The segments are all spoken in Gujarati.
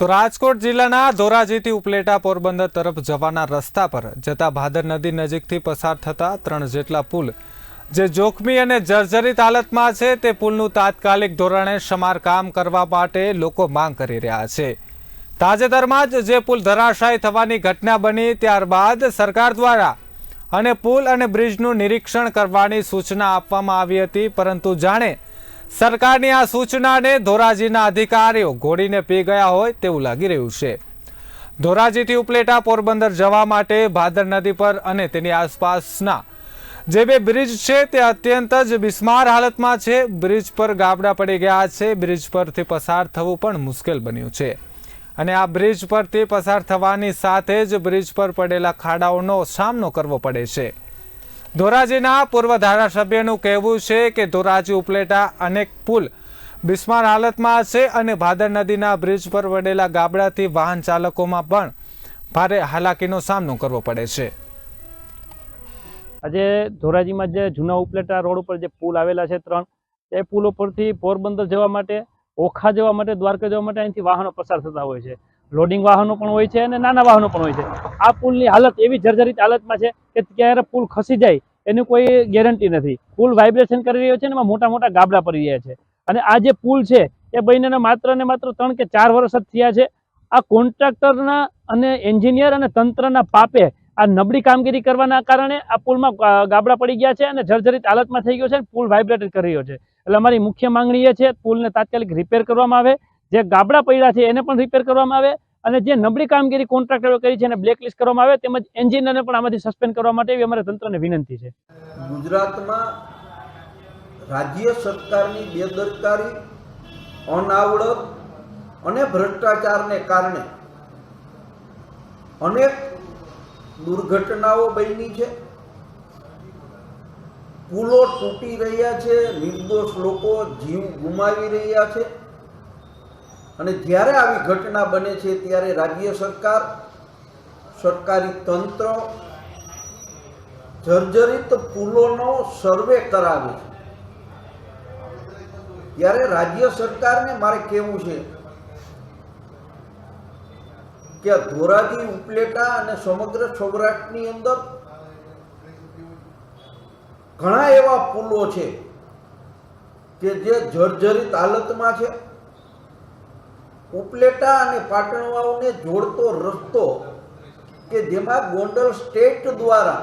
તો રાજકોટ જિલ્લાના ધોરાજીથી ઉપલેટા પોરબંદર તરફ જવાના રસ્તા પર જતા ભાદર નદી નજીકથી પસાર થતા ત્રણ જેટલા પુલ. જે જોખમી અને જર્જરિત હાલતમાં છે, તે પુલનું તાત્કાલિક ધોરણે સમારકામ કરવા માટે લોકો માંગ કરી રહ્યા છે. તાજેતરમાં જ જે પુલ ધરાશાયી થવાની ઘટના બની, ત્યારબાદ સરકાર દ્વારા અને પુલ અને બ્રિજનું નિરીક્ષણ કરવાની સૂચના આપવામાં આવી હતી, પરંતુ જાણે સરકારની આ સૂચનાને ધોરાજીના અધિકારીઓ ઘોડીને પી ગયા હોય તેવું લાગી રહ્યું છે. ધોરાજીથી ઉપલેટા પોરબંદર જવા માટે ભાદર નદી પર અને તેની આસપાસના જે બે બ્રિજ છે તે અત્યંત જ બિસ્માર હાલતમાં છે. બ્રિજ પર ગાબડા પડી ગયા છે. બ્રિજ પરથી પસાર થવું પણ મુશ્કેલ બન્યું છે. અને આ બ્રિજ પરથી પસાર થવાની સાથે જ બ્રિજ પર પડેલા ખાડાઓનો સામનો કરવો પડે છે. ધોરાજીના પૂર્વ ધારાસભ્યનું કહેવું છે કે ધોરાજી ઉપલેટા અનેક પુલ બિસ્માર હાલતમાં છે અને ભાદર નદીના બ્રિજ પર વડેલા ગાબડાથી વાહન ચાલકોમાં પણ ભારે હાલાકીનો સામનો કરવો પડે છે. આજે ધોરાજીમાં જે જૂના ઉપલેટા રોડ ઉપર જે પુલ આવેલા છે ત્રણ, એ પુલ ઉપરથી પોરબંદર જવા માટે, ઓખા જવા માટે, દ્વારકા જવા માટે અહીંથી વાહનો પસાર થતા હોય છે. લોડિંગ વાહનો પણ હોય છે અને નાના વાહનો પણ હોય છે. આ પુલની હાલત એવી જર્જરિત હાલતમાં છે કે ક્યારે પુલ ખસી જાય એની કોઈ ગેરંટી નથી. પુલ વાઇબ્રેશન કરી રહ્યો છે ને એમાં મોટા મોટા ગાબડા પડી રહ્યા છે. અને આ જે પુલ છે એ બનીને માત્ર ને માત્ર ત્રણ કે ચાર વર્ષ જ થયા છે. આ કોન્ટ્રાક્ટરના અને એન્જિનિયર અને તંત્રના પાપે આ નબળી કામગીરી કરવાના કારણે આ પુલમાં ગાબડા પડી ગયા છે અને જર્જરિત હાલતમાં થઈ ગયો છે અને પુલ વાઇબ્રેટ કરી રહ્યો છે. એટલે અમારી મુખ્ય માંગણી એ છે પુલને તાત્કાલિક રિપેર કરવામાં આવે જે ગાબડા પડ્યા છે એને પણ રિપેર કરવામાં આવે અને જે નબળી કામગીરી કોન્ટ્રાક્ટરો કરી છે એને બ્લેકલિસ્ટ કરવામાં આવે તેમજ એન્જિનિયરને પણ આમાંથી સસ્પેન્ડ કરવા માટે એવી અમારે તંત્રને વિનંતી છે. ગુજરાતમાં રાજ્ય સરકારની બેદરકારી, અનાવડત અને ભ્રષ્ટાચારને કારણે અનેક દુર્ઘટનાઓ બની છે. પુલો તૂટી રહ્યા છે, નિર્દોષ લોકો જીવ ગુમાવી રહ્યા છે. અને જ્યારે આવી ઘટના બને છે, ત્યારે રાજ્ય સરકાર, સરકારી તંત્ર જર્જરિત પુલોનો સર્વે કરાવે છે. ત્યારે રાજ્ય સરકારને મારે કહેવું છે કે ધોરાજી, ઉપલેટા અને સમગ્ર સૌરાષ્ટ્રની અંદર ઘણા એવા પુલો છે કે જે જર્જરિત હાલતમાં છે. ઉપલેટા અને પાટણવાઓને જોડતો રસ્તો કે જેમાં ગોંડલ સ્ટેટ દ્વારા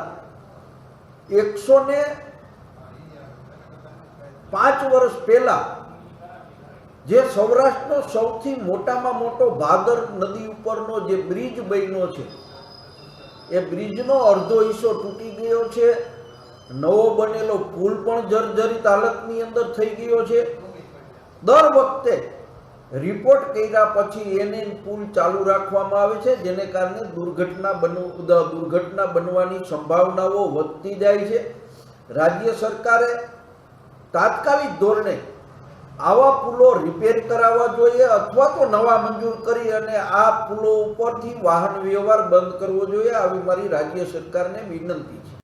એકસો ને પાંચ વર્ષ પહેલા જે સૌરાષ્ટ્રનો સૌથી મોટામાં મોટો ભાદર નદી ઉપરનો જે બ્રિજ બન્યો છે, એ બ્રિજનો અડધો હિસ્સો તૂટી ગયો છે. નવો બનેલો પુલ પણ જર્જરિત હાલતની અંદર થઈ ગયો છે. દર વખતે રિપોર્ટ કર્યા પછી એને પુલ ચાલુ રાખવામાં આવે છે, જેને કારણે દુર્ઘટના બનવું દુર્ઘટના બનવાની સંભાવનાઓ વધતી જાય છે. રાજ્ય સરકારે તાત્કાલિક ધોરણે આવા પુલો રિપેર કરાવવા જોઈએ અથવા તો નવા મંજૂર કરી અને આ પુલો ઉપરથી વાહન વ્યવહાર બંધ કરવો જોઈએ, આવી મારી રાજ્ય સરકારને વિનંતી છે.